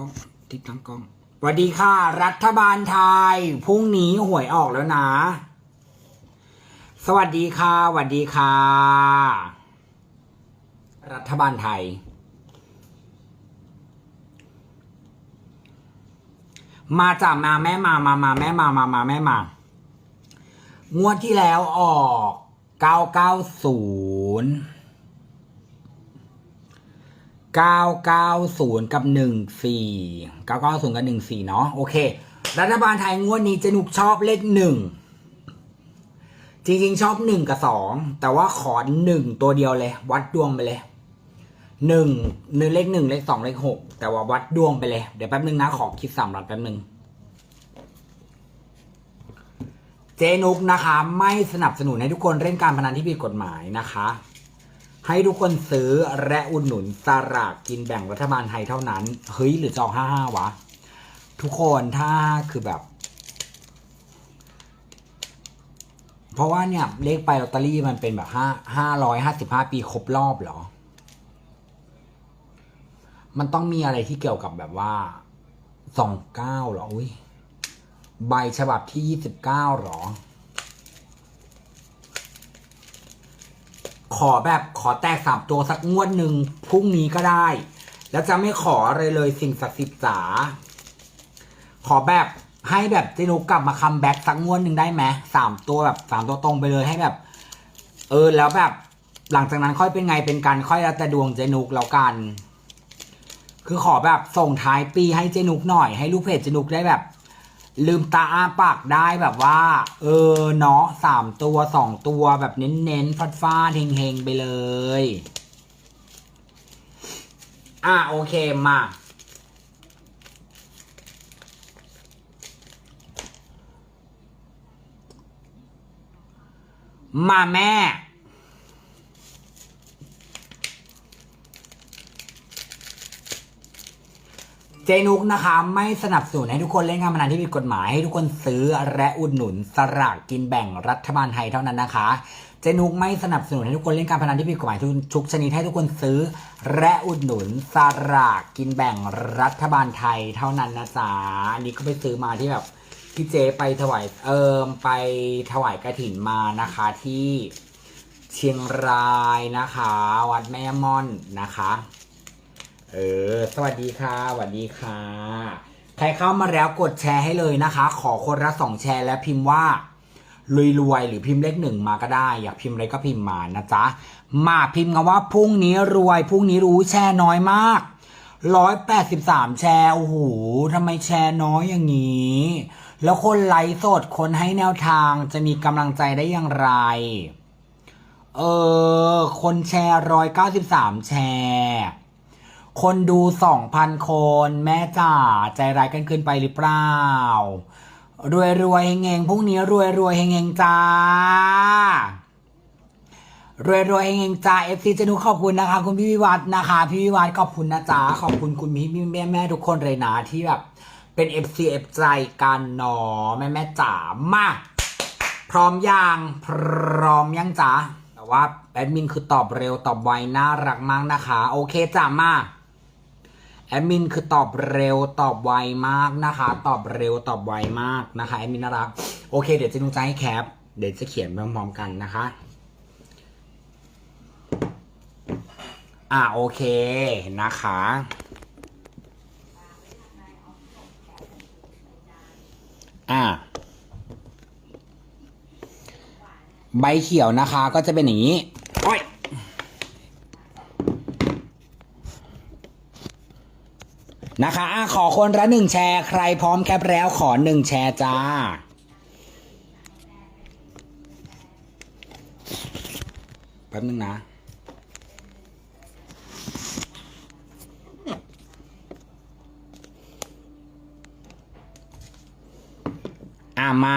กล้องติดตั้งกล้องสวัสดีค่ะ รัฐบาลไทยพรุ่งนี้หวยออกแล้วนะ สวัสดีค่ะสวัสดีค่ะ รัฐบาลไทย มาจากมาแม่มามามาแม่มามามาแม่มางวดที่แล้วออกเก้าเก้าเก้าศูนย์กับหนึ่งสี่เก้าเก้าศูนย์กับหนึ่งสี่เนาะโอเค รัฐบาลไทยงวดนี้เจนุกชอบเลขหนึ่งจริงๆ ชอบหนึ่งกับสองแต่ว่าขอหนึ่งตัวเดียวเลย วัดดวงไปเลยหนึ่งหนึ่งเลขหนึ่งเลขสองเลขหกแต่ว่าวัดดวงไปเลย เดี๋ยวแป๊บนึงนะ ขอคิดสามรัดแป๊บนึง เจนุกนะคะ ไม่สนับสนุนให้ทุกคนเล่นการพนันที่ผิดกฎหมายนะคะ ให้ทุกคนซื้อและอุดหนุนสลากกินแบ่งรัฐบาลไทยเท่านั้น เฮ้ย หรือจองห้าห้าวะ ทุกคนถ้าคือแบบ เพราะว่าเนี่ย เลขไปลอตเตอรี่มันเป็นแบบห้าห้าร้อยห้าสิบห้าปีครบรอบเหรอ มันต้องมีอะไรที่เกี่ยวกับแบบว่าสองเก้าหรอ อุ้ยใบฉบับที่ยี่สิบเก้าหรอ ขอแบบขอแตกสามตัวสักงวดหนึ่งพรุ่งนี้ก็ได้ แล้วจะไม่ขออะไรเลยสิ่งศักดิ์สิทธิ์จ๋าขอแบบให้แบบเจนุกกลับมาคัมแบ็กสักงวดหนึ่งได้ไหมสามตัวแบบสามตัวตรงไปเลยให้แบบ เออแล้วแบบหลังจากนั้นค่อยเป็นไงเป็นกันค่อยแล้วแต่ดวงเจนุกแล้วกัน คือขอแบบส่งท้ายปีให้เจนุกหน่อยให้ลูกเพจเจนุกได้แบบ ลืมตาอ้าปากได้แบบว่า เออเนาะสามตัวสองตัวแบบเน้นๆฟาดฟาดๆเฮงๆไปเลย อะโอเคมามาแม่ จนุกนะคะไม่สนับสนุนให้ทุกคนเล่นการพนันที่ผิดกฎหมายให้ทุกคนซื้อและอุดหนุนสลากกินแบ่งรัฐบาลไทยเท่านั้นนะคะ เจนุกไม่สนับสนุนให้ทุกคนเล่นการพนันที่ผิดกฎหมายทุกทุกชนิดให้ทุกคนซื้อและอุดหนุนสลากกินแบ่งรัฐบาลไทยเท่านั้นนะจ๊ะอันนี้ก็ไปซื้อมาที่แบบพี่เจไปถวายเอิมไปถวายกระถินมานะคะที่เชียงรายนะคะ วัดแม่ม่อนนะคะ เออ สวัสดีค่ะสวัสดีค่ะ ใครเข้ามาแล้วกดแชร์ให้เลยนะคะ ขอคนละสองแชร์และพิมพ์ว่ารวยๆหรือพิมพ์เลขหนึ่งมาก็ได้ อยากพิมพ์อะไรก็พิมพ์มานะจ๊ะ มาพิมพ์กันว่าพรุ่งนี้รวยพรุ่งนี้รู้แชร์น้อยมากร้อยแปดสิบสามแชร์โอ้โหทำไมแชร์น้อยอย่างนี้ แล้วคนไลฟ์สดคนให้แนวทางจะมีกำลังใจได้อย่างไร เออ คนแชร์ร้อยเก้าสิบสามแชร์ คนดูสองพันคน แม่จ๋าใจร้ายกันเกินไปหรือเปล่า รวยรวยๆเฮงพรุ่งนี้รวยรวยๆเฮงจ้ารวยรวยๆเฮงจ้าเอฟซีจะนุขอบคุณนะคะ คุณพี่วิวัฒน์นะคะ พี่วิวัฒน์ขอบคุณนะจ๊ะขอบคุณคุณพี่แม่แม่ทุกคนเลยนะที่แบบเป็นเอฟซีเอฟใจกันเนาะแม่แม่จ๋ามาพร้อมยังพร้อมยังจ๊ะแต่ว่าแอดมินคือตอบเร็วตอบไวน่ารักมากนะคะ โอเคจ้ะมา แอดมินคือตอบเร็วตอบไวมากนะคะ ตอบเร็วตอบไวมากนะคะแอดมินน่ารักโอเค เดี๋ยวจะดูใจให้แคปเดี๋ยวจะเขียนพร้อมๆกันนะคะ อ่าโอเคนะคะอ่าใบเขียวนะคะก็จะเป็นอย่างนี้โอ้ย นะคะอะขอคนละหนึ่งแชร์ ใครพร้อมแคปแล้วขอหนึ่งแชร์จ้า แป๊บนึงนะ อ่ามา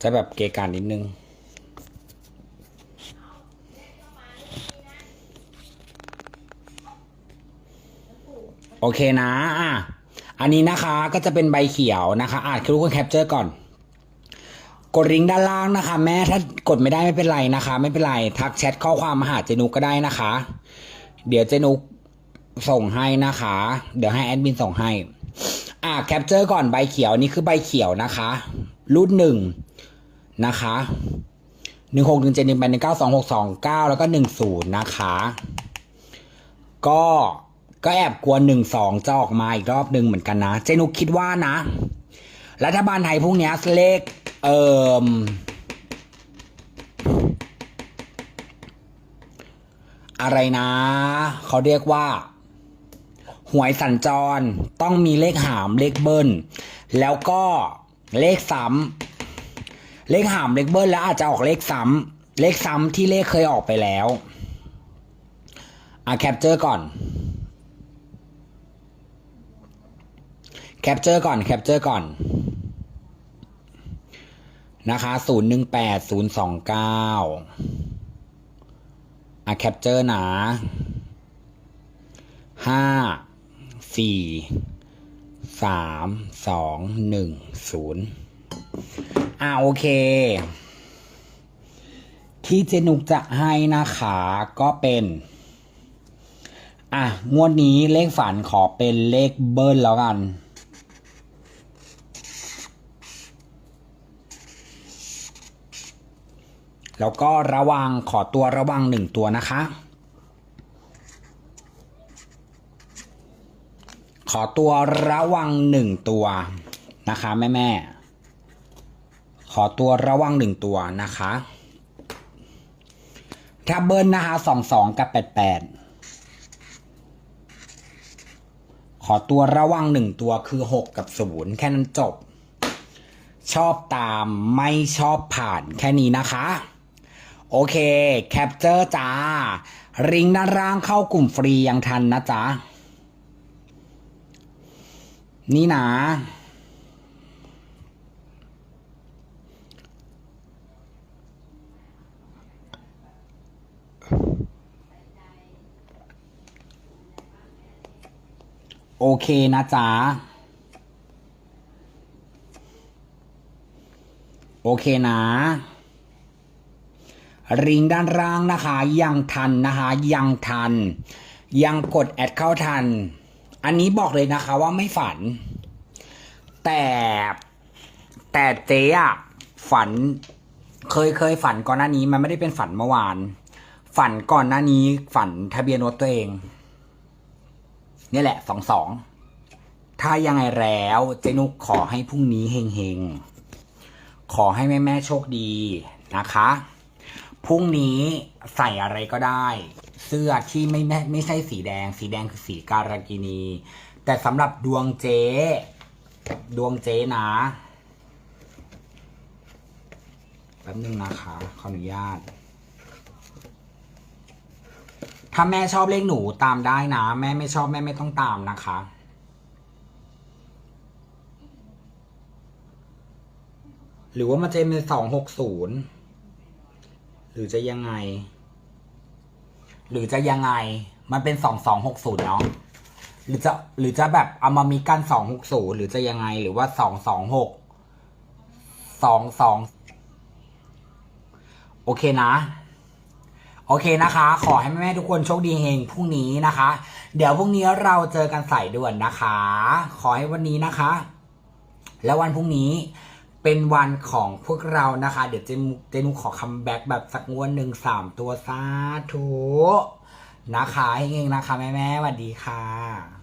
จะแบบเกการนิดนึง โอเคนะอะอันนี้นะคะก็จะเป็นใบเขียวนะคะอ่านคือทุกคนแคปเจอร์ก่อน กดลิงก์ด้านล่างนะคะ แม่ถ้ากดไม่ได้ไม่เป็นไรนะคะ ไม่เป็นไรทักแชทข้อความมาหาเจนุกก็ได้นะคะ เดี๋ยวเจนุกส่งให้นะคะ เดี๋ยวให้แอดมินส่งให้อ่าแคปเจอร์ก่อนใบเขียวนี่คือใบเขียวนะคะ รุ่นหนึ่งนะคะหนึ่งหกหนึ่งเจ็ดหนึ่งแปดหนึ่งเก้าสองหกสองเก้าแล้วก็หนึ่งศูนย์นะคะ ก็ ก็แอบกลัวหนึ่งสองจะออกมาอีกรอบหนึ่งเหมือนกันนะ เจนุกคิดว่านะ รัฐบาลไทยพวกเนี้เลขเอ่มอะไรนะ เขาเรียกว่า หวยสัญจรต้องมีเลขหามเลขเบิ้ล แล้วก็เลขซ้ำเลขหามเลขเบิ้ลแล้วอาจจะออกเลขซ้ำเลขซ้ำที่เลขเคยออกไปแล้วอะแคปเจอร์ก่อน แคปเจอร์ก่อนแคปเจอร์ก่อนนะคะศูนย์หนึ่งแปดศูนย์สองเก้าอะแคปเจอร์นะห้าสี่สามสองหนึ่งศูนย์อะโอเค ที่เจนุกจะให้นะคะก็เป็น อะ งวดนี้เลขฝันขอเป็นเลขเบิ้ลแล้วกัน แล้วก็ระวังขอตัวระวังหนึ่งตัวนะคะ ขอตัวระวังหนึ่งตัวนะคะแม่แม่ขอตัวระวังหนึ่งตัวนะคะถ้าเบิลนะคะสองสองกับแปดแปดขอตัวระวังหนึ่งตัวคือหกกับศูนย์แค่นั้นจบ ชอบตามไม่ชอบผ่านแค่นี้นะคะ โอเค แคปเจอร์จ้า ริงด้านล่างเข้ากลุ่มฟรียังทันนะจ๊ะ นี่นะ โอเคนะจ๊ะ โอเคนะ ริงด้านล่างนะคะ ยังทันนะคะยังทัน ยังกดแอดเข้าทัน อันนี้บอกเลยนะคะว่าไม่ฝัน แต่แต่เจ๊อะฝันเคยเคยฝันก่อนหน้านี้มันไม่ได้เป็นฝันเมื่อวาน ฝันก่อนหน้านี้ฝันทะเบียนรถตัวเองนี่แหละสองสองถ้ายังไงแล้วเจนุกขอให้พรุ่งนี้เฮงๆขอให้แม่แม่โชคดีนะคะ พรุ่งนี้ใส่อะไรก็ได้ เสื้อที่ไม่ไม่ไม่ใช่สีแดง สีแดงคือสีการากินี แต่สำหรับดวงเจ๊ ดวงเจ๊นะแป๊บนึงนะคะขออนุญาต ถ้าแม่ชอบเลขหนูตามได้นะ แม่ไม่ชอบแม่ไม่ต้องตามนะคะ หรือว่ามันจะเป็นสองหกศูนย์ หรือจะยังไง หรือจะยังไง มันเป็นสองสองหกศูนย์เนาะหรือจะหรือจะแบบเอามามีกันสองหกศูนย์หรือจะยังไงหรือว่าสองสองหกสองสองโอเคนะ โอเคนะคะ ขอให้แม่ๆทุกคนโชคดีเฮงพรุ่งนี้นะคะ เดี๋ยวพรุ่งนี้เราเจอกันใส่ด่วนนะคะ ขอให้วันนี้นะคะ แล้ววันพรุ่งนี้ เป็นวันของพวกเรานะคะ เดี๋ยวเจนุเจนุขอคัมแบ็กแบบสักงวดหนึ่งสามตัวสาธุนะคะเฮงๆนะคะ แม่แม่สวัสดีค่ะ